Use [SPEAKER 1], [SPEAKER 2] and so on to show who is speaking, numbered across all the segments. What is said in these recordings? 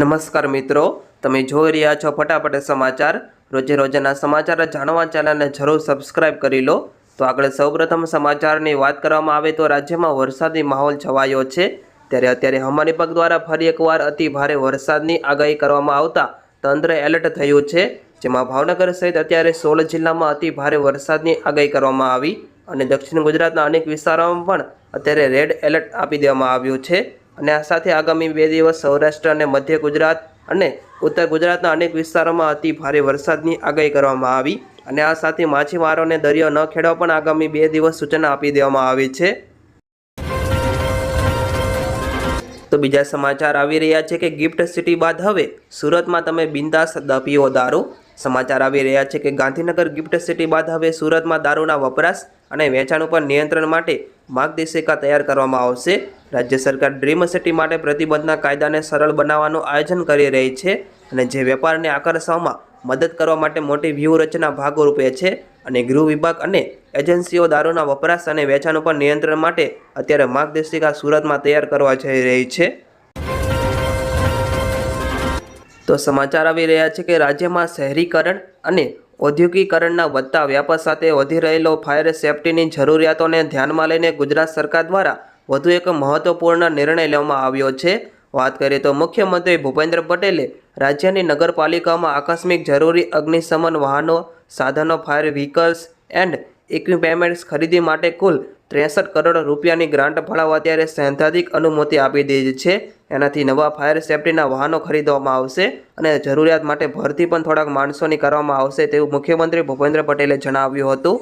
[SPEAKER 1] નમસ્કાર મિત્રો, તમે જોઈ રહ્યા છો ફટાફટ સમાચાર. રોજે રોજના સમાચાર જાણવા ચેનલને જરૂર સબસ્ક્રાઇબ કરી લો. તો આગળ સૌપ્રથમ સમાચારની વાત કરવામાં આવે તો રાજ્યમાં વરસાદી માહોલ છવાયો છે. ત્યારે અત્યારે હવામાન વિભાગ દ્વારા ફરી એકવાર અતિ ભારે વરસાદની આગાહી કરવામાં આવતા તંત્ર એલર્ટ થયું છે, જેમાં ભાવનગર સહિત અત્યારે સોળ જિલ્લામાં અતિ ભારે વરસાદની આગાહી કરવામાં આવી. અને દક્ષિણ ગુજરાતના અનેક વિસ્તારોમાં પણ અત્યારે રેડ એલર્ટ આપી દેવામાં આવ્યું છે. અને આ સાથે આગામી બે દિવસ સૌરાષ્ટ્ર અને મધ્ય ગુજરાત અને ઉત્તર ગુજરાતના અનેક વિસ્તારોમાં અતિ ભારે વરસાદની આગાહી કરવામાં આવી. અને આ સાથે માછીમારોને દરિયો ન ખેડવા પણ આગામી બે દિવસ સૂચના આપી દેવામાં આવી છે. તો બીજા સમાચાર આવી રહ્યા છે કે ગિફ્ટ સિટી બાદ હવે સુરતમાં તમે બિંદાસ પીઓ દારૂ. સમાચાર આવી રહ્યા છે કે ગાંધીનગર ગિફ્ટ સિટી બાદ હવે સુરતમાં દારૂના વપરાશ અને વેચાણ ઉપર નિયંત્રણ માટે માર્ગદર્શિકા તૈયાર કરવામાં આવશે. રાજ્ય સરકાર ડ્રીમ સિટી માટે પ્રતિબંધના કાયદાને સરળ બનાવવાનું આયોજન કરી રહી છે અને જે વેપારને આકર્ષવામાં મદદ કરવા માટે મોટી વ્યૂહરચના ભાગરૂપે છે અને ગૃહ વિભાગ અને એજન્સીઓ દારૂના વપરાશ અને વેચાણ ઉપર નિયંત્રણ માટે અત્યારે માર્ગદર્શિકા સુરતમાં તૈયાર કરવા જઈ રહી છે. તો સમાચાર આવી રહ્યા છે કે રાજ્યમાં શહેરીકરણ અને ઔદ્યોગિકરણના વધતા વ્યાપાર સાથે વધી રહેલો ફાયર સેફટીની જરૂરિયાતોને ધ્યાનમાં લઈને ગુજરાત સરકાર દ્વારા વધુ એક મહત્વપૂર્ણ નિર્ણય લેવામાં આવ્યો છે. વાત કરીએ તો મુખ્યમંત્રી ભૂપેન્દ્ર પટેલે રાજ્યની નગરપાલિકામાં આકસ્મિક જરૂરી અગ્નિશમન વાહનો, સાધનો, ફાયર વ્હીકલ્સ એન્ડ ઇક્વિપમેન્ટ્સ ખરીદી માટે કુલ ત્રેસઠ કરોડ રૂપિયાની ગ્રાન્ટ ફાળવવા ત્યારે સૈદ્ધાંતિક અનુમતિ આપી દીધી છે. એનાથી નવા ફાયર સેફટીના વાહનો ખરીદવામાં આવશે અને જરૂરિયાત માટે ભરતી પણ થોડાક માણસોની કરવામાં આવશે તેવું મુખ્યમંત્રી ભૂપેન્દ્ર પટેલે જણાવ્યું હતું.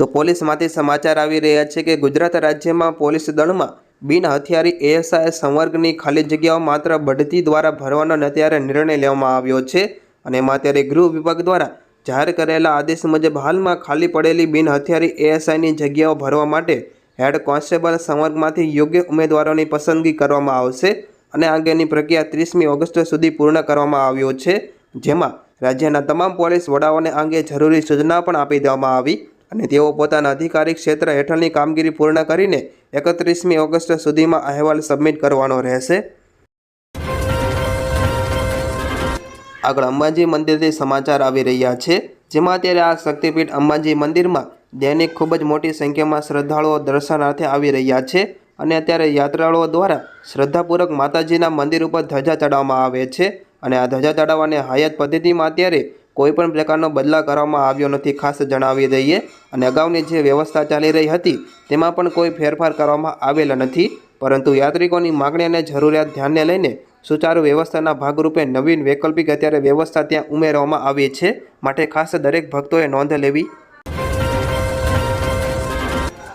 [SPEAKER 1] તો પોલીસમાંથી સમાચાર આવી રહ્યા છે કે ગુજરાત રાજ્યમાં પોલીસ દળમાં બિન હથિયારી એએસઆઈ સંવર્ગની ખાલી જગ્યાઓ માત્ર બઢતી દ્વારા ભરવાનો અત્યારે નિર્ણય લેવામાં આવ્યો છે અને એમાં અત્યારે ગૃહ વિભાગ દ્વારા જાહેર કરેલા આદેશ મુજબ હાલમાં ખાલી પડેલી બિન હથિયારી એએસઆઈની જગ્યાઓ ભરવા માટે હેડ કોન્સ્ટેબલ સંવર્ગમાંથી યોગ્ય ઉમેદવારોની પસંદગી કરવામાં આવશે અને આ અંગેની પ્રક્રિયા ત્રીસમી ઓગસ્ટ સુધી પૂર્ણ કરવામાં આવ્યો છે, જેમાં રાજ્યના તમામ પોલીસ વડાઓને આ અંગે જરૂરી સૂચના પણ આપી દેવામાં આવી અને તેઓ પોતાના અધિકારી ક્ષેત્ર હેઠળની કામગીરી પૂર્ણ કરીને એકત્રીસમી ઓગસ્ટ સુધીમાં અહેવાલ સબમિટ કરવાનો રહેશે. આગળ અંબાજી મંદિરથી સમાચાર આવી રહ્યા છે, જેમાં અત્યારે આ શક્તિપીઠ અંબાજી મંદિરમાં દૈનિક ખૂબ જ મોટી સંખ્યામાં શ્રદ્ધાળુઓ દર્શનાર્થે આવી રહ્યા છે અને અત્યારે યાત્રાળુઓ દ્વારા શ્રદ્ધાપૂર્વક માતાજીના મંદિર ઉપર ધજા ચડાવવામાં આવે છે અને આ ધજા ચડાવવાની હયાત પદ્ધતિમાં અત્યારે કોઈ પણ પ્રકારનો બદલાવ કરવામાં આવ્યો નથી, ખાસ જણાવી દઈએ. અને અગાઉની જે વ્યવસ્થા ચાલી રહી હતી, તેમાં પણ કોઈ ફેરફાર કરવામાં આવેલા નથી. પરંતુ યાત્રિકોની માગણી અને જરૂરિયાત ધ્યાને લઈને સુચારુ વ્યવસ્થાના ભાગરૂપે નવીન વૈકલ્પિક અત્યારે વ્યવસ્થા ત્યાં ઉમેરવામાં આવી છે. માટે ખાસ દરેક ભક્તોએ નોંધ લેવી.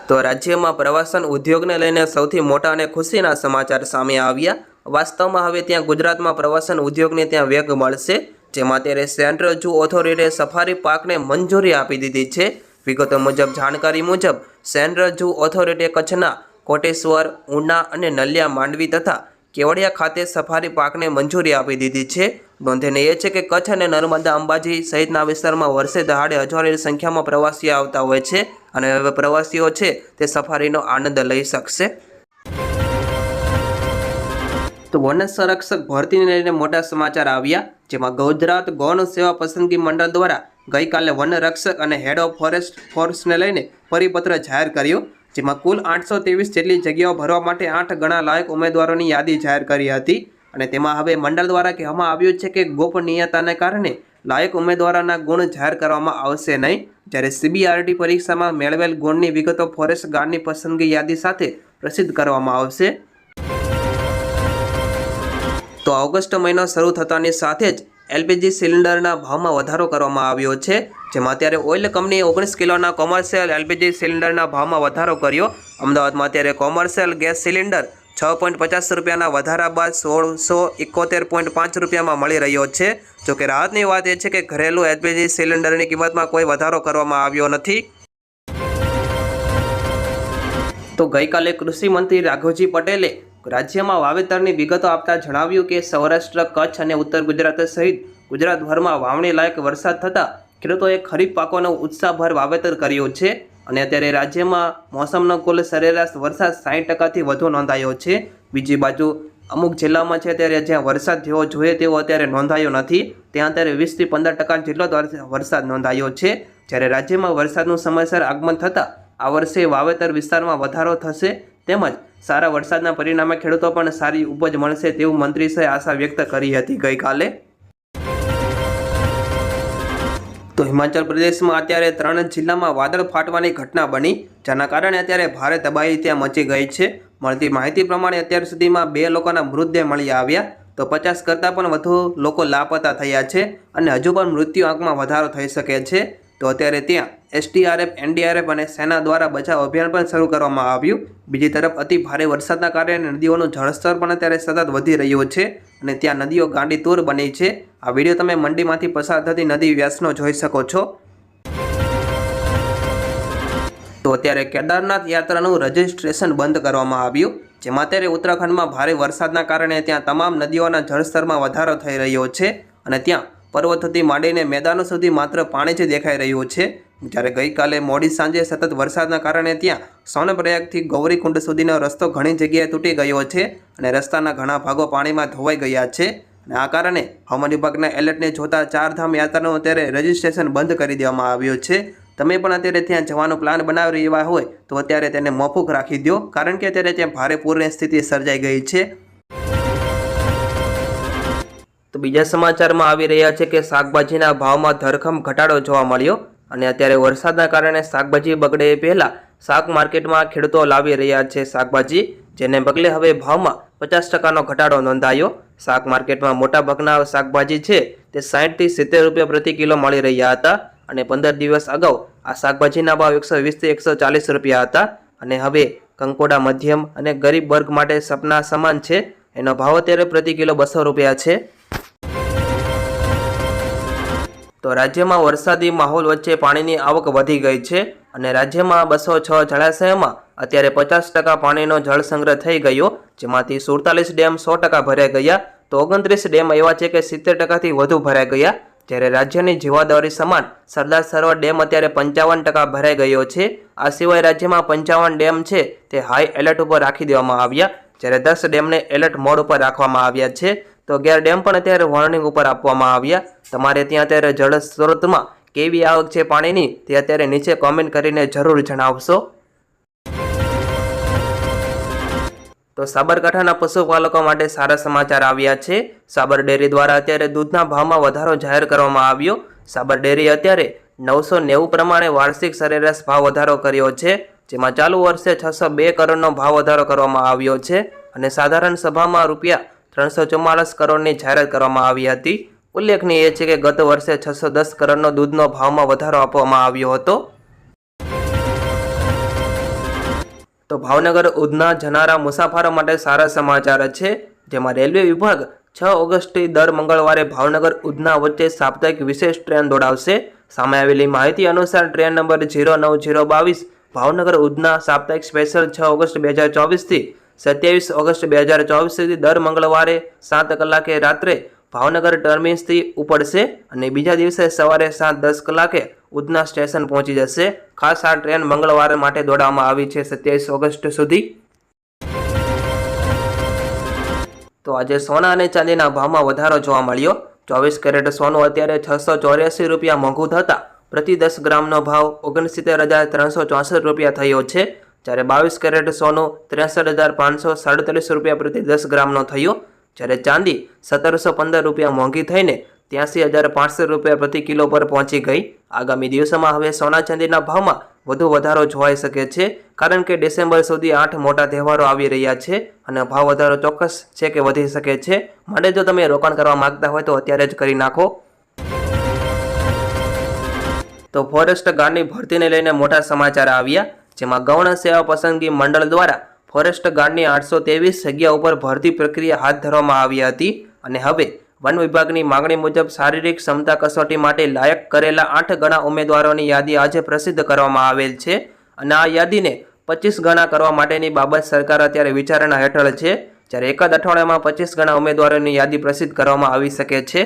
[SPEAKER 1] તો રાજ્યમાં પ્રવાસન ઉદ્યોગને લઈને સૌથી મોટા અને ખુશીના સમાચાર સામે આવ્યા. વાસ્તવમાં હવે ત્યાં ગુજરાતમાં પ્રવાસન ઉદ્યોગને ત્યાં વેગ મળશે. જેમાં અત્યારે સેન્ટ્રલ જૂ ઓથોરિટીએ સફારી પાર્કને મંજૂરી આપી દીધી છે. વિગતો મુજબ, જાણકારી મુજબ, સેન્ટ્રલ જૂ ઓથોરિટીએ કચ્છના કોટેશ્વર, ઉના અને નલિયા માંડવી તથા કેવડિયા ખાતે સફારી પાર્કને મંજૂરી આપી દીધી છે. નોંધનીય છે કે કચ્છ અને નર્મદા અંબાજી સહિતના વિસ્તારમાં વર્ષે દહાડે હજારોની સંખ્યામાં પ્રવાસીઓ આવતા હોય છે અને હવે પ્રવાસીઓ છે તે સફારીનો આનંદ લઈ શકશે. તો વન સંરક્ષક ભરતીને લઈને મોટા સમાચાર આવ્યા, જેમાં ગુજરાત ગૌણ સેવા પસંદગી મંડળ દ્વારા ગઈકાલે વન રક્ષક અને હેડ ઓફ ફોરેસ્ટ ફોર્સને લઈને પરિપત્ર જાહેર કર્યો, જેમાં કુલ આઠસો ત્રેવીસ જેટલી જગ્યાઓ ભરવા માટે આઠ ગણા લાયક ઉમેદવારોની યાદી જાહેર કરી હતી. અને તેમાં હવે મંડળ દ્વારા કહેવામાં આવ્યું છે કે ગોપનીયતાને કારણે લાયક ઉમેદવારોના ગુણ જાહેર કરવામાં આવશે નહીં. જ્યારે સીબીઆરટી પરીક્ષામાં મેળવેલ ગુણની વિગતો ફોરેસ્ટ ગાર્ડની પસંદગી યાદી સાથે પ્રસિદ્ધ કરવામાં આવશે. તો ઓગસ્ટ મહિનો શરૂ થતાની સાથે જ એલપીજી સિલિન્ડરના ભાવમાં વધારો કરવામાં આવ્યો છે. જેમાં અત્યારે ઓઇલ કંપનીએ ઓગણીસ કિલોના કોમર્શિયલ એલપીજી સિલિન્ડરના ભાવમાં વધારો કર્યો. અમદાવાદમાં અત્યારે કોમર્શિયલ ગેસ સિલિન્ડર છ પોઈન્ટ પચાસ રૂપિયાના વધારા બાદ સોળસો એકોતેર પોઈન્ટ પાંચ રૂપિયામાં મળી રહ્યો છે. જો કે રાહતની વાત એ છે કે ઘરેલું એલપીજી સિલિન્ડરની કિંમતમાં કોઈ વધારો કરવામાં આવ્યો નથી. તો ગઈકાલે કૃષિ મંત્રી રાઘવજી પટેલે રાજ્યમાં વાવેતરની વિગતો આપતા જણાવ્યું કે સૌરાષ્ટ્ર, કચ્છ અને ઉત્તર ગુજરાત સહિત ગુજરાતભરમાં વાવણી લાયક વરસાદ થતાં ખેડૂતોએ ખરીફ પાકોનો ઉત્સાહભર વાવેતર કર્યું છે અને અત્યારે રાજ્યમાં મોસમનો કુલ સરેરાશ વરસાદ સાઠ ટકાથી વધુ નોંધાયો છે. બીજી બાજુ અમુક જિલ્લામાં છે ત્યારે જ્યાં વરસાદ થયો જોઈએ તેવો અત્યારે નોંધાયો નથી. ત્યાં અત્યારે વીસથી પંદર ટકા જેટલો વરસાદ નોંધાયો છે. જ્યારે રાજ્યમાં વરસાદનું સમયસર આગમન થતાં આ વર્ષે વાવેતર વિસ્તારમાં વધારો થશે. તેમજ સારા વરસાદના પરિણામે ખેડૂતો પણ સારી ઉપજ મળશે તેવું મંત્રીશ્રીએ આશા વ્યક્ત કરી હતી ગઈકાલે. તો હિમાચલ પ્રદેશમાં અત્યારે ત્રણ જિલ્લામાં વાદળ ફાટવાની ઘટના બની, જેના કારણે અત્યારે ભારે તબાહી ત્યાં મચી ગઈ છે. મળતી માહિતી પ્રમાણે અત્યાર સુધીમાં બે લોકોના મૃતદેહ મળી આવ્યા, તો પચાસ કરતાં પણ વધુ લોકો લાપતા થયા છે અને હજુ પણ મૃત્યુ આંકમાં વધારો થઈ શકે છે. તો અત્યારે ત્યાં એસટીઆરએફ એનડીઆરએફ અને સેના દ્વારા બચાવ અભિયાન પણ શરૂ કરવામાં આવ્યું. બીજી તરફ, અતિ ભારે વરસાદના કારણે નદીઓનું જળસ્તર પણ અત્યારે સતત વધી રહ્યું છે અને ત્યાં નદીઓ ગાંડી તૂર બની છે. આ વીડિયો તમે મંડીમાંથી પસાર થતી નદી વ્યાસનો જોઈ શકો છો. તો અત્યારે કેદારનાથ યાત્રાનું રજિસ્ટ્રેશન બંધ કરવામાં આવ્યું, જેમાં અત્યારે ઉત્તરાખંડમાં ભારે વરસાદના કારણે ત્યાં તમામ નદીઓના જળસ્તરમાં વધારો થઈ રહ્યો છે અને ત્યાં પર્વતથી માંડીને મેદાનો સુધી માત્ર પાણી જ દેખાઈ રહ્યું છે. જ્યારે ગઈકાલે મોડી સાંજે સતત વરસાદના કારણે ત્યાં સોનપ્રયાગથી ગૌરીકુંડ સુધીનો રસ્તો ઘણી જગ્યાએ તૂટી ગયો છે અને રસ્તાના ઘણા ભાગો પાણીમાં ધોવાઈ ગયા છે. અને આ કારણે હવામાન વિભાગના એલર્ટને જોતા ચારધામ યાત્રાનું અત્યારે રજિસ્ટ્રેશન બંધ કરી દેવામાં આવ્યું છે. તમે પણ અત્યારે ત્યાં જવાનો પ્લાન બનાવી રહ્યા હોય તો અત્યારે તેને મોફૂક રાખી દો કારણ કે અત્યારે ત્યાં ભારે પૂરની સ્થિતિ સર્જાઈ ગઈ છે. તો બીજા સમાચારમાં આવી રહ્યા છે કે શાકભાજીના ભાવમાં ધરખમ ઘટાડો જોવા મળ્યો અને અત્યારે વરસાદના કારણે શાકભાજી બગડે એ પહેલાં શાક માર્કેટમાં ખેડૂતો લાવી રહ્યા છે શાકભાજી, જેને પગલે હવે ભાવમાં પચાસ ટકાનો ઘટાડો નોંધાયો. શાક માર્કેટમાં મોટાભાગના શાકભાજી છે તે સાઠથી સિત્તેર રૂપિયા પ્રતિ કિલો મળી રહ્યા હતા અને પંદર દિવસ અગાઉ આ શાકભાજીના ભાવ એકસો વીસથી એકસો ચાલીસ રૂપિયા હતા અને હવે કંકોડા મધ્યમ અને ગરીબ વર્ગ માટે સપના સમાન છે. એનો ભાવ અત્યારે પ્રતિ કિલો બસો રૂપિયા છે. તો રાજ્યમાં વરસાદી માહોલ વચ્ચે પાણીની આવક વધી ગઈ છે અને રાજ્યમાં બસો છ જળાશયોમાં અત્યારે પચાસ ટકા પાણીનો જળ સંગ્રહ થઈ ગયો, જેમાંથી સુડતાલીસ ડેમ સો ટકા ભરાઈ ગયા. તો ઓગણત્રીસ ડેમ એવા છે કે સિત્તેર ટકાથી વધુ ભરાઈ ગયા, જ્યારે રાજ્યની જીવાદોરી સમાન સરદાર સરોવર ડેમ અત્યારે પંચાવન ટકા ભરાઈ ગયો છે. આ સિવાય રાજ્યમાં પંચાવન ડેમ છે તે હાઈ એલર્ટ ઉપર રાખી દેવામાં આવ્યા, જ્યારે દસ ડેમને એલર્ટ મોડ ઉપર રાખવામાં આવ્યા છે. તો અગિયાર ડેમ પણ અત્યારે વોર્નિંગ ઉપર આપવામાં આવ્યા. તમારે ત્યાં અત્યારે જળ સ્ત્રોતમાં કેવી આવક છે પાણીની તે અત્યારે નીચે કોમેન્ટ કરીને જરૂર જણાવશો. તો સાબરકાંઠાના પશુપાલકો માટે સારા સમાચાર આવ્યા છે. સાબર ડેરી દ્વારા અત્યારે દૂધના ભાવમાં વધારો જાહેર કરવામાં આવ્યો. સાબર ડેરી અત્યારે નવસો નેવું પ્રમાણે વાર્ષિક સરેરાશ ભાવ વધારો કર્યો છે, જેમાં ચાલુ વર્ષે છસો બે કરોડનો ભાવ વધારો કરવામાં આવ્યો છે. અને સાધારણ સભામાં રૂપિયા ત્રણસો ચુમ્માળીસ કરોડની જાહેરાત કરવામાં આવી હતી. ઉલ્લેખનીય છે કે ગત વર્ષે છસો દસ કરોડનો દૂધનો ભાવમાં વધારો આપવામાં આવ્યો હતો. તો ભાવનગર, ઉધના, જનારા, મુસાફરો માટે સારા સમાચાર છે. જેમાં રેલવે વિભાગ છ ઓગસ્ટથી દર મંગળવારે ભાવનગર, ઉધના વચ્ચે સાપ્તાહિક વિશેષ ટ્રેન દોડાવશે. સામે આવેલી માહિતી અનુસાર ટ્રેન નંબર જીરો નવ જીરો બાવીસ ભાવનગર, ઉધના સાપ્તાહિક સ્પેશિયલ છ ઓગસ્ટ બે હજાર ચોવીસથી સત્યાવીસ ઓગસ્ટ બે હજાર ચોવીસ સુધી દર મંગળવારે સાત કલાકે રાત્રે ભાવનગર ટર્મિન્સથી ઉપડશે અને બીજા દિવસે સવારે સાત દસ કલાકે ઉધના સ્ટેશન પહોંચી જશે. ખાસ આ ટ્રેન મંગળવાર માટે દોડાવવામાં આવી છે સત્યાવીસ ઓગસ્ટ સુધી. તો આજે સોના અને ચાંદીના ભાવમાં વધારો જોવા મળ્યો. ચોવીસ કેરેટ સોનું અત્યારે છસો ચોર્યાસી રૂપિયા મોંઘું થતાં પ્રતિ દસ ગ્રામનો ભાવ ઓગણસિત્તેર હજાર ત્રણસો ચોસઠ રૂપિયા થયો છે. જ્યારે બાવીસ કેરેટ સોનું ત્રેસઠ હજાર પાંચસો સાડત્રીસ રૂપિયા પ્રતિ દસ ગ્રામનો થયો, જ્યારે ચાંદી સત્તરસો પંદર રૂપિયા મોંઘી થઈને ત્યાંસી હજાર પાંચસો રૂપિયા પ્રતિ કિલો પર પહોંચી ગઈ. આગામી દિવસોમાં હવે સોના ચાંદીના ભાવમાં વધુ વધારો જોવાઈ શકે છે, કારણ કે ડિસેમ્બર સુધી આઠ મોટા તહેવારો આવી રહ્યા છે અને ભાવ વધારો ચોક્કસ છે કે વધી શકે છે. માટે જો તમે રોકાણ કરવા માંગતા હોય તો અત્યારે જ કરી નાખો. તો ફોરેસ્ટ ગાર્ડની ભરતીને લઈને મોટા સમાચાર આવ્યા. જેમાં ગૌણ સેવા પસંદગી મંડળ દ્વારા ફોરેસ્ટ ગાર્ડની આઠસો ત્રેવીસ જગ્યા ઉપર ભરતી પ્રક્રિયા હાથ ધરવામાં આવી હતી અને હવે વન વિભાગની માગણી મુજબ શારીરિક ક્ષમતા કસોટી માટે લાયક કરેલા આઠ ગણા ઉમેદવારોની યાદી આજે પ્રસિદ્ધ કરવામાં આવેલ છે અને આ યાદીને પચીસ ગણા કરવા માટેની બાબત સરકાર અત્યારે વિચારણા હેઠળ છે. જ્યારે એકાદ અઠવાડિયામાં પચીસ ગણા ઉમેદવારોની યાદી પ્રસિદ્ધ કરવામાં આવી શકે છે.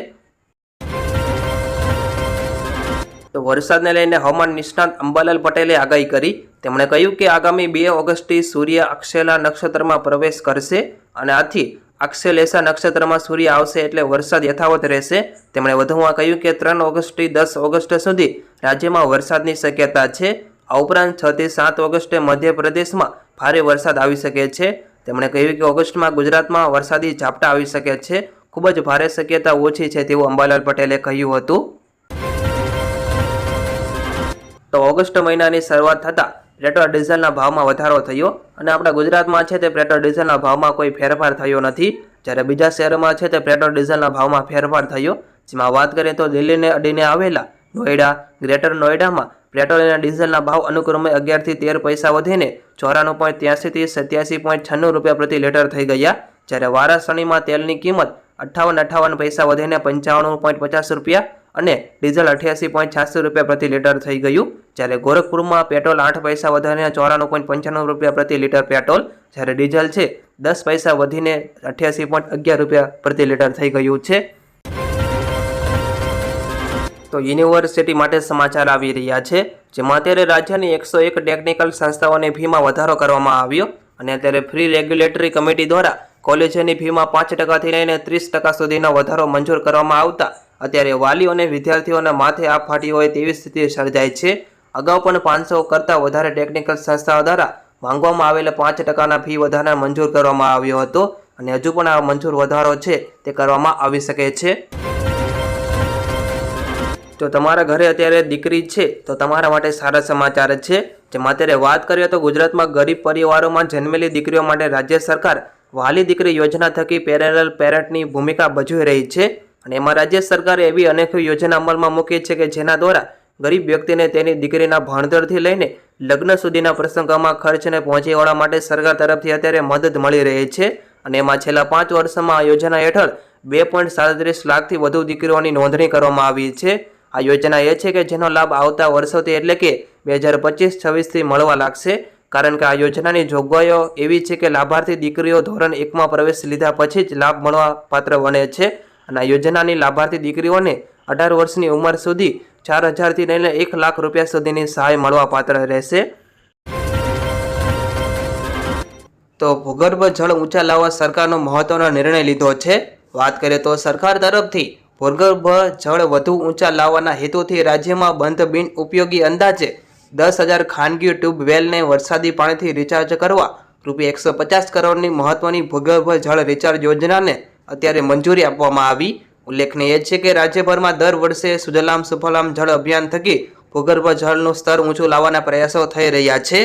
[SPEAKER 1] તો વરસાદને લઈને હવામાન નિષ્ણાત અંબાલાલ પટેલે આગાહી કરી. તેમણે કહ્યું કે આગામી બે ઓગસ્ટથી સૂર્ય અક્ષેલા નક્ષત્રમાં પ્રવેશ કરશે અને આથી અક્ષેલેસા નક્ષત્રમાં સૂર્ય આવશે એટલે વરસાદ યથાવત રહેશે. તેમણે વધુમાં કહ્યું કે ત્રણ ઓગસ્ટથી દસ ઓગસ્ટ સુધી રાજ્યમાં વરસાદની શક્યતા છે. આ ઉપરાંત છથી સાત ઓગસ્ટે મધ્યપ્રદેશમાં ભારે વરસાદ આવી શકે છે. તેમણે કહ્યું કે ઓગસ્ટમાં ગુજરાતમાં વરસાદી ઝાપટા આવી શકે છે. ખૂબ જ ભારે શક્યતા ઓછી છે તેવું અંબાલાલ પટેલે કહ્યું હતું. તો ઓગસ્ટ મહિનાની શરૂઆત થતાં પેટ્રોલ ડીઝલના ભાવમાં વધારો થયો અને આપણા ગુજરાતમાં છે તે પેટ્રોલ ડીઝલના ભાવમાં કોઈ ફેરફાર થયો નથી. જ્યારે બીજા શહેરોમાં છે તે પેટ્રોલ ડીઝલના ભાવમાં ફેરફાર થયો. જેમાં વાત કરીએ તો દિલ્હીને અડીને આવેલા નોઈડા ગ્રેટર નોઈડામાં પેટ્રોલ અને ડીઝલના ભાવ અનુક્રમે અગિયારથી તેર પૈસા વધીને ચોરાણું પોઈન્ટ ત્યાંસીથી સત્યાસી પોઈન્ટ છન્નું રૂપિયા પ્રતિ લીટર થઈ ગયા. જ્યારે વારાસણીમાં તેલની કિંમત અઠ્ઠાવન અઠ્ઠાવન પૈસા વધીને પંચાવન પોઈન્ટ પચાસ રૂપિયા અને ડીઝલ અઠ્યાસી પોઈન્ટ છ્યાસી રૂપિયા પ્રતિ લીટર થઈ ગયું. જ્યારે ગોરખપુરમાં પેટ્રોલ આઠ પૈસા વધારીને ચોરાણું પોઈન્ટ પંચાણું રૂપિયા પ્રતિ લીટર પેટ્રોલ, જ્યારે ડીઝલ છે દસ પૈસા વધીને અઠ્યાસી પોઈન્ટ અગિયાર રૂપિયા પ્રતિ લીટર થઈ ગયું છે. તો યુનિવર્સિટી માટે સમાચાર આવી રહ્યા છે, જેમાં અત્યારે રાજ્યની એકસો એક ટેકનિકલ સંસ્થાઓની ફીમાં વધારો કરવામાં આવ્યો અને અત્યારે ફ્રી રેગ્યુલેટરી કમિટી દ્વારા કોલેજોની ફીમાં પાંચ ટકાથી લઈને ત્રીસ ટકા સુધીનો વધારો મંજૂર કરવામાં આવતા અત્યારે વાલીઓ અને વિદ્યાર્થીઓના માથે આ ફાટી હોય તેવી સ્થિતિ સર્જાય છે. અગાઉ પણ પાંચસો કરતાં વધારે ટેકનિકલ સંસ્થાઓ દ્વારા માંગવામાં આવેલા પાંચ ટકાના ફી વધારા મંજૂર કરવામાં આવ્યો હતો અને હજુ પણ આ મંજૂર વધારો છે તે કરવામાં આવી શકે છે. જો તમારા ઘરે અત્યારે દીકરી છે, તો તમારા માટે સારા સમાચાર છે. જેમાં અત્યારે વાત કરીએ તો ગુજરાતમાં ગરીબ પરિવારોમાં જન્મેલી દીકરીઓ માટે રાજ્ય સરકાર વાલી દીકરી યોજના થકી પેરેલલ પેરેન્ટની ભૂમિકા ભજવી રહી છે. અને એમાં રાજ્ય સરકારે એવી અનેક યોજના અમલમાં મૂકી છે કે જેના દ્વારા ગરીબ વ્યક્તિને તેની દીકરીના ભણતરથી લઈને લગ્ન સુધીના પ્રસંગોમાં ખર્ચને પહોંચી વળવા માટે સરકાર તરફથી અત્યારે મદદ મળી રહી છે. અને એમાં છેલ્લા પાંચ વર્ષમાં આ યોજના હેઠળ બે પોઈન્ટ સાડત્રીસ લાખથી વધુ દીકરીઓની નોંધણી કરવામાં આવી છે. આ યોજના એ છે કે જેનો લાભ આવતા વર્ષોથી એટલે કે બે હજાર પચીસ છવ્વીસથી મળવા લાગશે. કારણ કે આ યોજનાની જોગવાઈઓ એવી છે કે લાભાર્થી દીકરીઓ ધોરણ એકમાં પ્રવેશ લીધા પછી જ લાભ મળવા પાત્ર બને છે. અને આ યોજનાની લાભાર્થી દીકરીઓને અઢાર વર્ષની ઉંમર સુધી ચાર હજારથી લઈને એક લાખ રૂપિયા સુધીની સહાય મળવા પાત્ર રહેશે. તો ભૂગર્ભ જળ ઊંચા લાવવા સરકારનો મહત્વનો નિર્ણય લીધો છે. વાત કરીએ તો સરકાર તરફથી ભૂગર્ભ જળ વધુ ઊંચા લાવવાના હેતુથી રાજ્યમાં બંધ બિન ઉપયોગી અંદાજે દસ હજાર ખાનગી ટ્યુબવેલને વરસાદી પાણીથી રિચાર્જ કરવા રૂપિયા એકસો પચાસ કરોડની મહત્વની ભૂગર્ભ જળ રિચાર્જ યોજનાને અત્યારે મંજૂરી આપવામાં આવી. ઉલ્લેખનીય છે કે રાજ્યભરમાં દર વર્ષે સુજલામ સુફલામ જળ અભિયાન થકી ભૂગર્ભ જળનું સ્તર ઊંચું લાવવાના પ્રયાસો થઈ રહ્યા છે.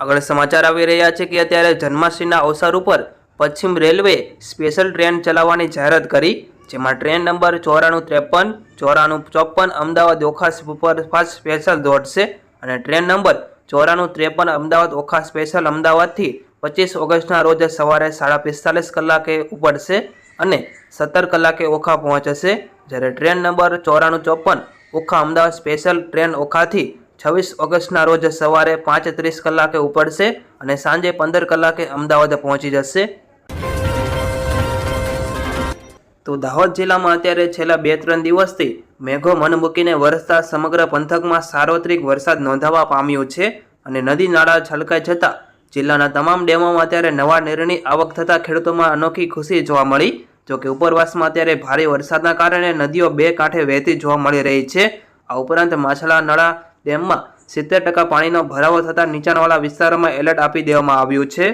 [SPEAKER 1] આગળ સમાચાર આવી રહ્યા છે કે અત્યારે જન્માષ્ટમીના અવસર ઉપર પશ્ચિમ રેલવે સ્પેશિયલ ટ્રેન ચલાવવાની જાહેરાત કરી, જેમાં ટ્રેન નંબર ચોરાણું ત્રેપન, ચોરાણું ચોપન અમદાવાદ ઓખા સુપરફાસ્ટ સ્પેશિયલ દોડશે અને ટ્રેન નંબર ચોરાણું ત્રેપન અમદાવાદ ઓખા સ્પેશિયલ અમદાવાદથી પચીસ ઓગસ્ટના રોજ સવારે સાડા પિસ્તાલીસ કલાકે ઉપડશે અને સત્તર કલાકે ઓખા પહોંચશે. જ્યારે ટ્રેન નંબર ચોરાણું ચોપન ઓખા અમદાવાદ સ્પેશિયલ ટ્રેન ઓખાથી છવ્વીસ ઓગસ્ટના રોજ સવારે પાંચ ત્રીસ કલાકે ઉપડશે અને સાંજે પંદર કલાકે અમદાવાદ પહોંચી જશે. તો દાહોદ જિલ્લામાં અત્યારે છેલ્લા બે ત્રણ દિવસથી મેઘો મન મૂકીને વરસતા સમગ્ર પંથકમાં સાર્વત્રિક વરસાદ નોંધાવા પામ્યો છે અને નદી નાળા છલકાઈ જતાં જિલ્લાના તમામ ડેમોમાં અત્યારે નવા નીરની આવક થતાં ખેડૂતોમાં અનોખી ખુશી જોવા મળી. જો કે ઉપરવાસમાં અત્યારે ભારે વરસાદના કારણે નદીઓ બે કાંઠે વહેતી જોવા મળી રહી છે. આ ઉપરાંત માછલા નળા ડેમમાં સિત્તેર ટકા પાણીનો ભરાવો થતાં નીચાણવાળા વિસ્તારોમાં એલર્ટ આપી દેવામાં આવ્યું છે.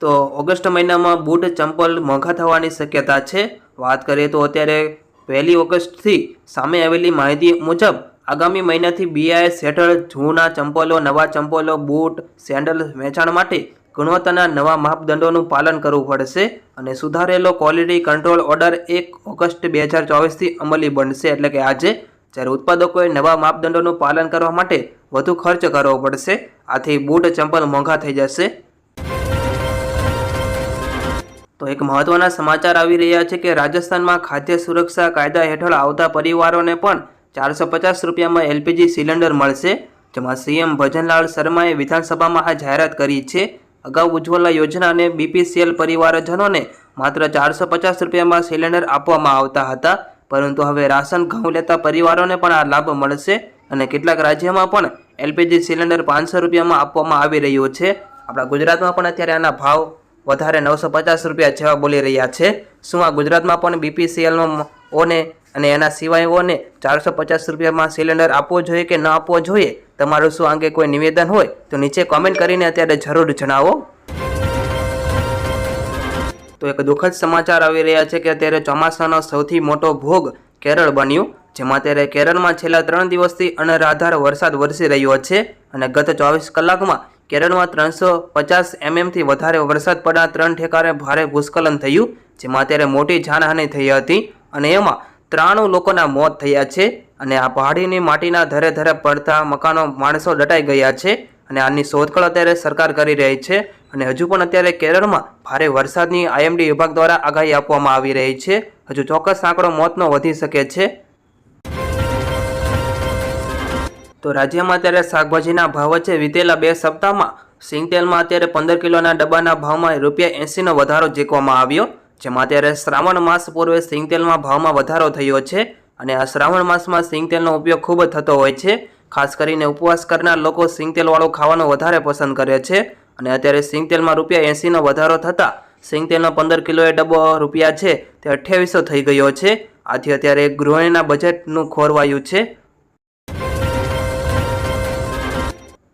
[SPEAKER 1] તો ઓગસ્ટ મહિનામાં બૂટ, ચંપલ મોંઘા થવાની શક્યતા છે. વાત કરીએ તો અત્યારે પહેલી ઓગસ્ટથી સામે આવેલી માહિતી મુજબ આગામી મહિનાથી બીઆઈએસ હેઠળ જૂના ચંપલો, નવા ચંપલો, બૂટ, સેન્ડલ વેચાણ માટે ગુણવત્તાના નવા માપદંડોનું પાલન કરવું પડશે અને સુધારેલો ક્વોલિટી કંટ્રોલ ઓર્ડર એક ઓગસ્ટ બે હજાર ચોવીસથી અમલી બનશે. એટલે કે આજે જ્યારે ઉત્પાદકોએ નવા માપદંડોનું પાલન કરવા માટે વધુ ખર્ચ કરવો પડશે, આથી બૂટ, ચંપલ મોંઘા થઈ જશે. તો એક મહત્વના સમાચાર આવી રહ્યા છે કે રાજસ્થાનમાં ખાદ્ય સુરક્ષા કાયદા હેઠળ આવતા પરિવારોને પણ ચારસો પચાસ રૂપિયામાં એલપીજી સિલિન્ડર મળશે, જેમાં સીએમ ભજનલાલ શર્માએ વિધાનસભામાં આ જાહેરાત કરી છે. અગાઉ ઉજ્જવલા યોજના અને બીપીસીએલ પરિવારજનોને માત્ર ચારસો પચાસ રૂપિયામાં સિલિન્ડર આપવામાં આવતા હતા, પરંતુ હવે રાશન ઘઉં લેતા પરિવારોને પણ આ લાભ મળશે અને કેટલાક રાજ્યમાં પણ એલપીજી સિલિન્ડર પાંચસો રૂપિયામાં આપવામાં આવી રહ્યું છે. આપણા ગુજરાતમાં પણ અત્યારે આના ભાવ વધારે નવસો પચાસ રૂપિયા જેવા બોલી રહ્યા છે. શું આ ગુજરાતમાં પણ બીપીસીએલનો ઓને અને એના સિવાયઓને ચારસો પચાસ રૂપિયામાં સિલિન્ડર આપવો જોઈએ કે ન આપવો જોઈએ? તમારું શું અંગે કોઈ નિવેદન હોય તો નીચે કોમેન્ટ કરીને અત્યારે જરૂર જણાવો. તો એક દુઃખદ સમાચાર આવી રહ્યા છે કે અત્યારે ચોમાસાનો સૌથી મોટો ભોગ કેરળ બન્યું, જેમાં અત્યારે કેરળમાં છેલ્લા ત્રણ દિવસથી અનરાધાર વરસાદ વરસી રહ્યો છે અને ગત ચોવીસ કલાકમાં કેરળમાં ત્રણસો પચાસ એમએમથી વધારે વરસાદ પડતા ત્રણ ઠેકાણે ભારે ભૂસ્ખલન થયું, જેમાં અત્યારે મોટી જાનહાનિ થઈ હતી અને એમાં ત્રાણું લોકોના મોત થયા છે અને આ પહાડીની માટીના ધરે ધરે પડતા મકાનો માણસો દટાઈ ગયા છે અને આની શોધખોળ અત્યારે સરકાર કરી રહી છે અને હજુ પણ અત્યારે કેરળમાં ભારે વરસાદની આઈએમડી વિભાગ દ્વારા આગાહી આપવામાં આવી રહી છે. હજુ ચોક્કસ આંકડો મોતનો વધી શકે છે. તો રાજ્યમાં અત્યારે શાકભાજીના ભાવ વચ્ચે વીતેલા બે સપ્તાહમાં સિંગતેલમાં અત્યારે પંદર કિલોના ડબ્બાના ભાવમાં રૂપિયા એંસીનો વધારો જીકવામાં આવ્યો. જેમાં અત્યારે શ્રાવણ માસ પૂર્વે સિંગતેલમાં ભાવમાં વધારો થયો છે અને આ શ્રાવણ માસમાં સિંગતેલનો ઉપયોગ ખૂબ જ થતો હોય છે. ખાસ કરીને ઉપવાસ કરનાર લોકો સિંગતેલવાળું ખાવાનું વધારે પસંદ કરે છે અને અત્યારે સિંગતેલમાં રૂપિયા એંસીનો વધારો થતાં સિંગતેલનો પંદર કિલોએ ડબ્બો રૂપિયા છે તે અઠ્યાવીસો થઈ ગયો છે. આથી અત્યારે ગૃહિણીના બજેટનું ખોરવાયું છે.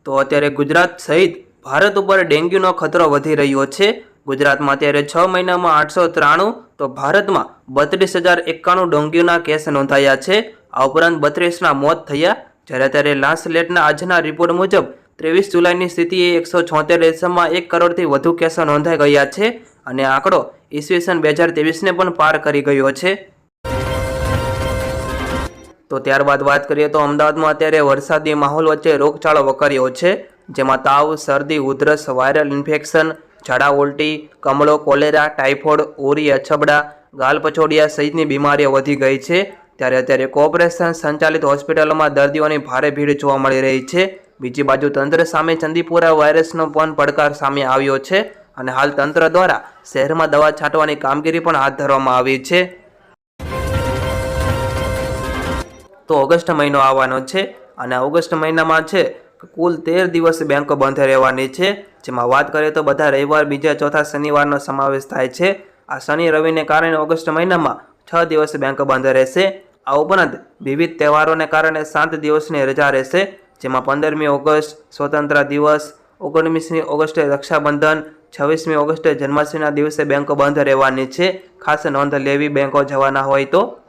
[SPEAKER 1] તો અત્યારે ગુજરાત સહિત ભારત ઉપર ડેન્ગ્યુનો ખતરો વધી રહ્યો છે. ગુજરાતમાં અત્યારે છ મહિનામાં આઠસો ત્રાણું, તો ભારતમાં બત્રીસ હજાર એકાણું ડેન્ગ્યુના કેસ નોંધાયા છે. આ ઉપરાંત બત્રીસના મોત થયા. જ્યારે ત્યારે લાસ્ટ લેટના આજના રિપોર્ટ મુજબ ત્રેવીસ જુલાઈની સ્થિતિએ એકસો છોતેર દેશમાં એક કરોડથી વધુ કેસો નોંધાઈ ગયા છે અને આંકડો ઈસવીસન બે હજાર ત્રેવીસને પણ પાર કરી ગયો છે. તો ત્યારબાદ વાત કરીએ તો અમદાવાદમાં અત્યારે વરસાદી માહોલ વચ્ચે રોગચાળો વકર્યો છે, જેમાં તાવ, શરદી, ઉધરસ, વાયરલ ઇન્ફેક્શન ઝાડા ઉલટી, કમળો કોલેરા, ટાઇફોઇડ, ઉરી, અછબડા, ગાલ પછોડિયા સહિતની બીમારીઓ વધી ગઈ છે. ત્યારે અત્યારે કોર્પોરેશન સંચાલિત હોસ્પિટલોમાં દર્દીઓની ભારે ભીડ જોવા મળી રહી છે. બીજી બાજુ તંત્ર સામે ચંદીપુરા વાયરસનો પણ પડકાર સામે આવ્યો છે અને હાલ તંત્ર દ્વારા શહેરમાં દવા છાંટવાની કામગીરી પણ હાથ ધરવામાં આવી છે. તો ઓગસ્ટ મહિનો આવવાનો છે અને ઓગસ્ટ મહિનામાં છે કુલ તેર દિવસ બેંકો બંધ રહેવાની છે. જેમાં વાત કરીએ તો બધા રવિવાર, બીજા ચોથા શનિવારનો સમાવેશ થાય છે. આ શનિ રવિને કારણે ઓગસ્ટ મહિનામાં છ દિવસ બેંકો બંધ રહેશે. આ ઉપરાંત વિવિધ તહેવારોને કારણે સાત દિવસની રજા રહેશે, જેમાં પંદરમી ઓગસ્ટ સ્વતંત્ર દિવસ ઓગણવીસમી ઓગસ્ટે રક્ષાબંધન, છવ્વીસમી ઓગસ્ટે જન્માષ્ટમીના દિવસે બેંકો બંધ રહેવાની છે. ખાસ નોંધ લેવી બેંકો જવાના હોય તો.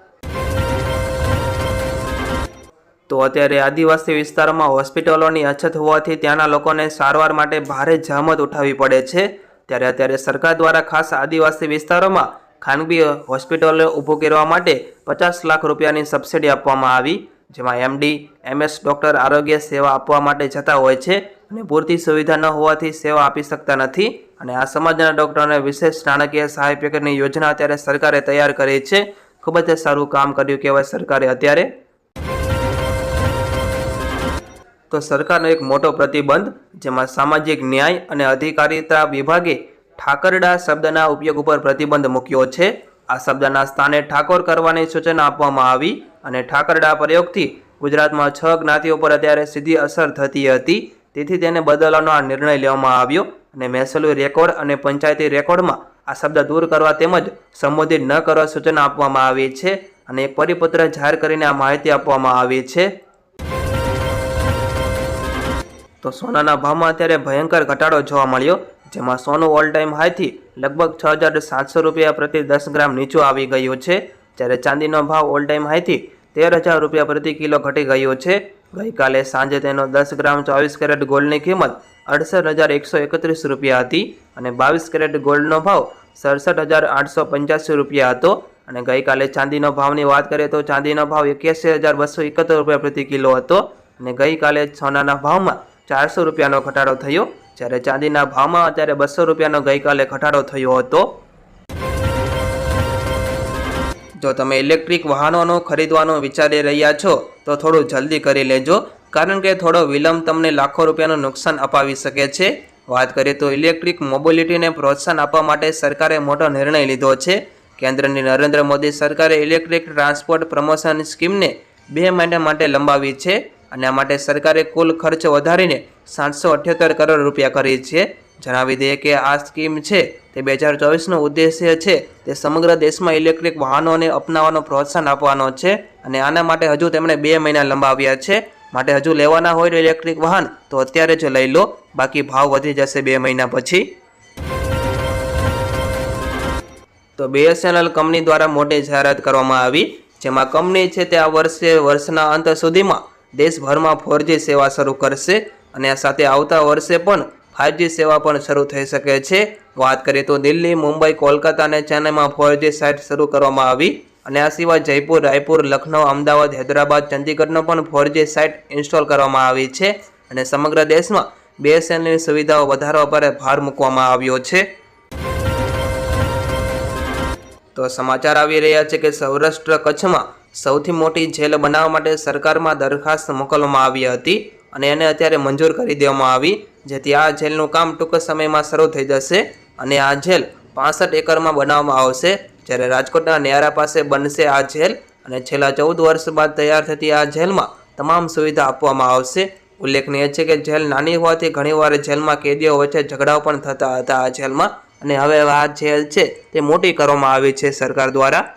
[SPEAKER 1] તો અત્યારે આદિવાસી વિસ્તારોમાં હોસ્પિટલોની અછત હોવાથી ત્યાંના લોકોને સારવાર માટે ભારે જહેમત ઉઠાવવી પડે છે. ત્યારે અત્યારે સરકાર દ્વારા ખાસ આદિવાસી વિસ્તારોમાં ખાનગી હોસ્પિટલો ઊભું કરવા માટે પચાસ લાખ રૂપિયાની સબસિડી આપવામાં આવી, જેમાં એમડી, એમએસ, ડૉક્ટર આરોગ્ય સેવા આપવા માટે જતા હોય છે અને પૂરતી સુવિધા ન હોવાથી સેવા આપી શકતા નથી. અને આ સમાજના ડૉક્ટરોને વિશેષ નાણાકીય સહાય પેકેજની યોજના અત્યારે સરકારે તૈયાર કરી છે. ખૂબ જ સારું કામ કર્યું કહેવાય સરકારે અત્યારે. તો સરકારનો એક મોટો પ્રતિબંધ, જેમાં સામાજિક ન્યાય અને અધિકારીતા વિભાગે ઠાકરડા શબ્દના ઉપયોગ ઉપર પ્રતિબંધ મૂક્યો છે. આ શબ્દના સ્થાને ઠાકોર કરવાની સૂચના આપવામાં આવી અને ઠાકરડા પ્રયોગથી ગુજરાતમાં છ જ્ઞાતિઓ પર અત્યારે સીધી અસર થતી હતી. તેથી તેને બદલવાનો આ નિર્ણય લેવામાં આવ્યો અને મહેસૂલી રેકોર્ડ અને પંચાયતી રેકોર્ડમાં આ શબ્દ દૂર કરવા તેમજ સંબોધિત ન કરવા સૂચના આપવામાં આવી છે અને એક પરિપત્ર જાહેર કરીને આ માહિતી આપવામાં આવી છે. તો સોનાના ભાવમાં અત્યારે ભયંકર ઘટાડો જોવા મળ્યો. જેમાં સોનું ઓલ ટાઈમ હાઈથી લગભગ છ હજાર સાતસો રૂપિયા પ્રતિ દસ ગ્રામ નીચું આવી ગયું છે. જ્યારે ચાંદીનો ભાવ ઓલ ટાઈમ હાઈથી તેર હજાર રૂપિયા પ્રતિ કિલો ઘટી ગયો છે. ગઈકાલે સાંજે તેનો દસ ગ્રામ ચોવીસ કેરેટ ગોલ્ડની કિંમત અડસઠ હજાર એકસો એકત્રીસ રૂપિયા હતી અને બાવીસ કેરેટ ગોલ્ડનો ભાવ સડસઠ હજાર આઠસો પંચ્યાસી રૂપિયા હતો. અને ગઈકાલે ચાંદીનો ભાવની વાત કરીએ તો ચાંદીનો ભાવ એક્યાસી હજાર બસો એકોતેર રૂપિયા પ્રતિ કિલો હતો. અને ગઈકાલે સોનાના ભાવમાં ચારસો રૂપિયાનો ઘટાડો થયો. જ્યારે ચાંદીના ભાવમાં અત્યારે બસો રૂપિયાનો ગઈકાલે ઘટાડો થયો હતો. જો તમે ઇલેક્ટ્રિક વાહનોનો ખરીદવાનું વિચારી રહ્યા છો, તો થોડું જલ્દી કરી લેજો, કારણ કે થોડો વિલંબ તમને લાખો રૂપિયાનું નુકસાન અપાવી શકે છે. વાત કરીએ તો ઇલેક્ટ્રિક મોબિલિટીને પ્રોત્સાહન આપવા માટે સરકારે મોટો નિર્ણય લીધો છે. કેન્દ્રની નરેન્દ્ર મોદી સરકારે ઇલેક્ટ્રિક ટ્રાન્સપોર્ટ પ્રમોશન સ્કીમને બે મહિના માટે લંબાવી છે. અને આ માટે સરકારે કુલ ખર્ચ વધારીને સાતસો અઠ્યોતેર કરોડ રૂપિયા કરી છે. જણાવી દઈએ કે આ સ્કીમ છે તે બે હજાર ચોવીસનો ઉદ્દેશ્ય છે તે સમગ્ર દેશમાં ઇલેક્ટ્રિક વાહનોને અપનાવવાનો પ્રોત્સાહન આપવાનો છે અને આના માટે હજુ તેમણે બે મહિના લંબાવ્યા છે. માટે હજુ લેવાના હોય ઇલેક્ટ્રિક વાહન તો અત્યારે જ લઈ લો, બાકી ભાવ વધી જશે બે મહિના પછી. તો બીએસએનએલ કંપની દ્વારા મોટી જાહેરાત કરવામાં આવી, જેમાં કંપની છે તે આ વર્ષે, વર્ષના અંત સુધીમાં દેશભરમાં ફોરજી સેવા શરૂ કરશે અને આ સાથે આવતા વર્ષે પણ ફાઇવજી સેવા પણ શરૂ થઈ શકે છે. વાત કરીએ તો દિલ્હી, મુંબઈ, કોલકાતા અને ચેન્નઈમાં ફોરજી સાઇટ શરૂ કરવામાં આવી અને આ સિવાય જયપુર, રાયપુર લખનૌ અમદાવાદ, હૈદરાબાદ, ચંદીગઢનો પણ ફોરજી સાઇટ ઇન્સ્ટોલ કરવામાં આવી છે અને સમગ્ર દેશમાં બીએસએનએલની સુવિધાઓ વધારવા પર ભાર મૂકવામાં આવ્યો છે. તો સમાચાર આવી રહ્યા છે કે સૌરાષ્ટ્ર કચ્છમાં સૌથી મોટી જેલ બનાવવા માટે સરકારમાં દરખાસ્ત મોકલવામાં આવી હતી અને એને અત્યારે મંજૂર કરી દેવામાં આવી, જેથી આ જેલનું કામ ટૂંક સમયમાં શરૂ થઈ જશે અને આ જેલ પાસઠ એકરમાં બનાવવામાં આવશે. જ્યારે રાજકોટના નેયારા પાસે બનશે આ જેલ અને છેલ્લા ચૌદ વર્ષ બાદ તૈયાર થતી આ જેલમાં તમામ સુવિધા આપવામાં આવશે. ઉલ્લેખનીય છે કે જેલ નાની હોવાથી ઘણીવાર જેલમાં કેદીઓ વચ્ચે ઝઘડાઓ પણ થતા હતા આ જેલમાં અને હવે આ જેલ છે તે મોટી કરવામાં આવી છે સરકાર દ્વારા.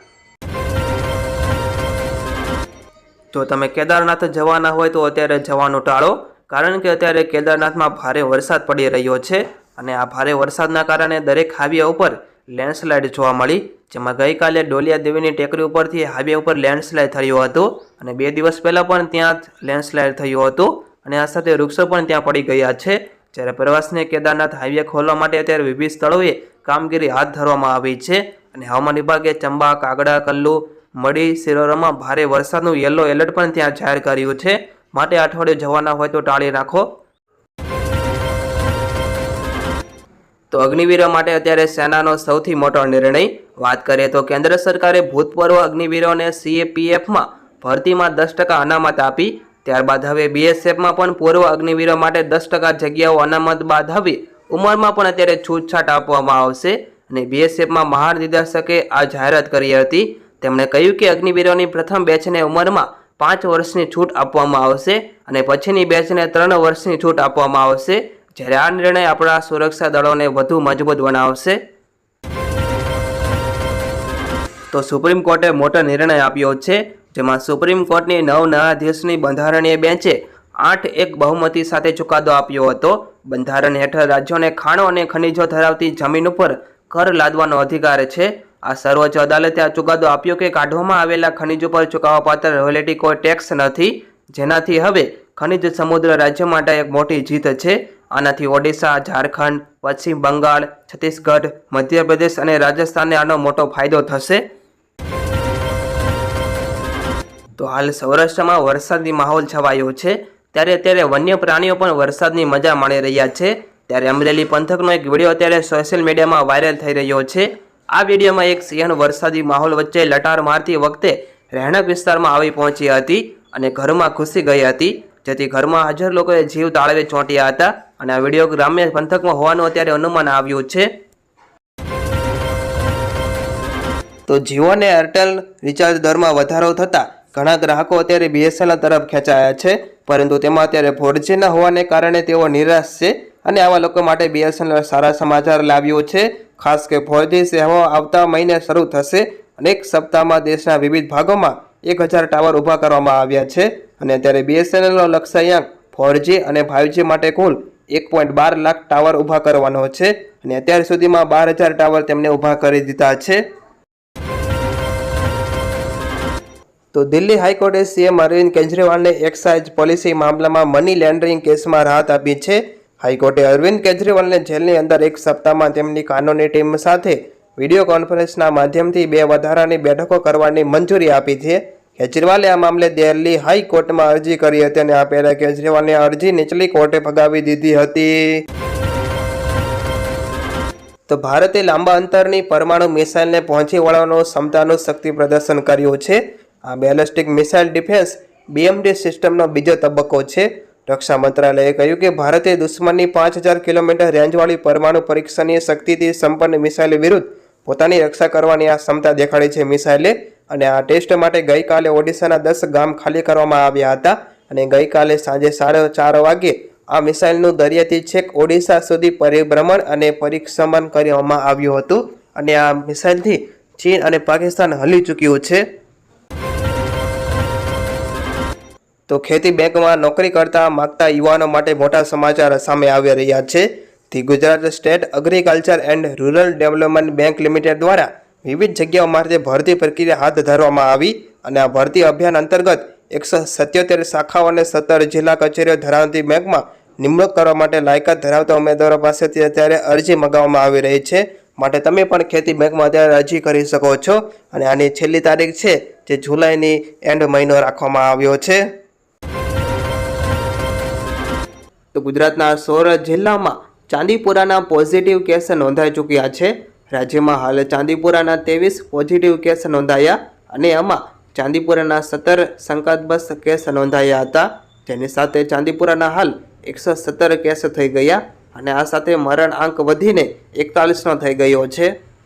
[SPEAKER 1] તો તમે કેદારનાથ જવાના હોય તો અત્યારે જવાનું ટાળો, કારણ કે અત્યારે કેદારનાથમાં ભારે વરસાદ પડી રહ્યો છે અને આ ભારે વરસાદના કારણે દરેક હાઈવે ઉપર લેન્ડસ્લાઇડ જોવા મળી, જેમાં ગઈકાલે ડોલિયા દેવીની ટેકરી ઉપરથી હાઈવે ઉપર લેન્ડસ્લાઇડ થયું હતું અને બે દિવસ પહેલાં પણ ત્યાં લેન્ડસ્લાઇડ થયું હતું અને આ સાથે વૃક્ષો પણ ત્યાં પડી ગયા છે. જ્યારે પ્રવાસને કેદારનાથ હાઈવે ખોલવા માટે અત્યારે વિવિધ સ્થળોએ કામગીરી હાથ ધરવામાં આવી છે અને હવામાન વિભાગે ચંબા, કાગડા, કલ્લુ મડી સિરોરામાં ભારે વરસાદનું યલો એલર્ટ પણ ત્યાં જાહેર કર્યું છે. માટે અઠવાડિયે જવાના હોય તો ટાળી રાખો. તો અગ્નિવીરો માટે અત્યારે સેનાનો સૌથી મોટો નિર્ણય. વાત કરીએ તો કેન્દ્ર સરકારે ભૂતપૂર્વ અગ્નિવીરોને સીએપીએફમાં ભરતીમાં દસ ટકા અનામત આપી. ત્યારબાદ હવે બીએસએફમાં પણ પૂર્વ અગ્નિવીરો માટે દસ ટકા જગ્યાઓ અનામત બાદ હવે ઉંમરમાં પણ અત્યારે છૂટછાટ આપવામાં આવશે. અને બીએસએફમાં મહાનિર્દેશકે આ જાહેરાત કરી હતી. તેમણે કહ્યું કે અગ્નિવીરોની પ્રથમ બેચને ઉંમરમાં પાંચ વર્ષની છૂટ આપવામાં આવશે અને પછીની બેચને ત્રણ વર્ષની છૂટ આપવામાં આવશે, જ્યારે આ નિર્ણય આપણા સુરક્ષા દળોને વધુ મજબૂત બનાવશે. તો સુપ્રીમ કોર્ટે મોટો નિર્ણય આપ્યો છે, જેમાં સુપ્રીમ કોર્ટની નવ ન્યાયાધીશની બંધારણીય બેન્ચે આઠ એક બહુમતી સાથે ચુકાદો આપ્યો હતો. બંધારણ હેઠળ રાજ્યોને ખાણો અને ખનિજો ધરાવતી જમીન ઉપર કર લાદવાનો અધિકાર છે. આ સર્વોચ્ચ અદાલતે આ ચુકાદો આપ્યો કે કાઢવામાં આવેલા ખનિજો પર ચૂકવવાપાત્ર રોયલ્ટી કોઈ ટેક્સ નથી, જેનાથી હવે ખનિજ સમુદ્ર રાજ્ય માટે એક મોટી જીત છે. આનાથી ઓડિશા, ઝારખંડ, પશ્ચિમ બંગાળ, છત્તીસગઢ, મધ્યપ્રદેશ અને રાજસ્થાનને આનો મોટો ફાયદો થશે. તો હાલ સૌરાષ્ટ્રમાં વરસાદી માહોલ છવાયો છે. ત્યારે અત્યારે વન્ય પ્રાણીઓ પણ વરસાદની મજા માણી રહ્યા છે. ત્યારે અમરેલી પંથકનો એક વીડિયો અત્યારે સોશિયલ મીડિયામાં વાયરલ થઈ રહ્યો છે. આ વિડીયોમાં એક સિંહણ વરસાદી માહોલ વચ્ચે લટાર મારતી વખતે રહેણાંક વિસ્તારમાં આવી પહોંચી હતી અને ઘરમાં ઘૂસી ગઈ હતી. જેથી ઘરમાં હાજર લોકોએ જીવ તાળવે ચોંટ્યા હતા અને આ વીડિયો ગ્રામ્ય પંથકમાં હોવાનું અત્યારે અનુમાન આવ્યું છે. તો જીઓ અને એરટેલ રિચાર્જ દરમાં વધારો થતાં ઘણા ગ્રાહકો અત્યારે બીએસએનએલ તરફ ખેંચાયા છે. પરંતુ તેમાં અત્યારે ફોરજી ના હોવાને કારણે તેઓ નિરાશ છે. અને આવા લોકો માટે બીએસએનએલ સારા સમાચાર લાવ્યો છે. ખાસ કે ફોરજી સેવાઓ આવતા મહિને શરૂ થશે અને એક સપ્તાહમાં દેશના વિવિધ ભાગોમાં એક હજાર ટાવર ઊભા કરવામાં આવ્યા છે. અને અત્યારે બીએસએનએલનો લક્ષ્યાંક ફોરજી અને ફાઇવજી માટે કુલ એક પોઈન્ટ બાર લાખ ટાવર ઊભા કરવાનો છે. અને અત્યાર સુધીમાં બાર હજાર ટાવર તેમને ઊભા કરી દીધા છે. તો દિલ્હી હાઈકોર્ટે સીએમ અરવિંદ કેજરીવાલને એક્સાઇઝ પોલિસી મામલામાં મની લેન્ડરિંગ કેસમાં રાહત આપી છે. હાઈકોર્ટે અરવિંદ કેજરીવાલને જેલની અંદર એક સપ્તાહમાં તેમની કાનૂની ટીમ સાથે વીડિયો કોન્ફરન્સના માધ્યમથી બે વધારાની બેઠકો કરવાની મંજૂરી આપી છે. કેજરીવાલે આ મામલે દિલ્હી હાઈકોર્ટમાં અરજી કરી હતી અને આ પહેલાં કેજરીવાલની અરજી નીચલી કોર્ટે ફગાવી દીધી હતી. તો ભારતે લાંબા અંતરની પરમાણુ મિસાઇલને પહોંચી વળવાનું ક્ષમતાનું શક્તિ પ્રદર્શન કર્યું છે. આ બેલેસ્ટિક મિસાઇલ ડિફેન્સ બીએમડી સિસ્ટમનો બીજો તબક્કો છે. રક્ષા મંત્રાલયે કહ્યું કે ભારતે દુશ્મનની પાંચ હજાર કિલોમીટર રેન્જવાળી પરમાણુ પરીક્ષણની શક્તિથી સંપન્ન મિસાઇલ વિરુદ્ધ પોતાની રક્ષા કરવાની આ ક્ષમતા દેખાડી છે મિસાઇલે અને આ ટેસ્ટ માટે ગઈકાલે ઓડિશાના દસ ગામ ખાલી કરવામાં આવ્યા હતા અને ગઈકાલે સાંજે સાડા ચાર વાગ્યે આ મિસાઇલનું દરિયાથી છેક ઓડિશા સુધી પરિભ્રમણ અને પરિક્ષમન કરવામાં આવ્યું હતું. અને આ મિસાઇલથી ચીન અને પાકિસ્તાન હલી ચૂક્યું છે. તો ખેતી બેંકમાં નોકરી કરતા માગતા યુવાનો માટે મોટા સમાચાર સામે આવી રહ્યા છે. The Gujarat state agriculture and rural development bank limited દ્વારા વિવિધ જગ્યાઓ માટે ભરતી પ્રક્રિયા હાથ ધરવામાં આવી અને આ ભરતી અભિયાન અંતર્ગત એકસો સત્યોતેર શાખાઓ અને સત્તર જિલ્લા કચેરીઓ ધરાવતી બેંકમાં નિમણૂક કરવા માટે લાયકાત ધરાવતા ઉમેદવારો પાસેથી અત્યારે અરજી મંગાવવામાં આવી રહી છે. માટે તમે પણ ખેતી બેંકમાં અત્યારે અરજી કરી શકો છો. અને આની છેલ્લી તારીખ છે, જે જુલાઈની એન્ડ મહિનો રાખવામાં આવ્યો છે. તો ગુજરાતના સોળ જિલ્લામાં ચાંદીપુરાના પોઝિટિવ કેસ નોંધાઈ ચૂક્યા છે. રાજ્યમાં હાલ ચાંદીપુરાના ત્રેવીસ પોઝિટિવ કેસ નોંધાયા અને આમાં ચાંદીપુરાના સત્તર શંકાસ્પદ કેસ નોંધાયા હતા. જેની સાથે ચાંદીપુરાના હાલ એકસો સત્તર કેસ થઈ ગયા અને આ સાથે મરણ આંક વધીને એકતાલીસનો થઈ ગયો છે.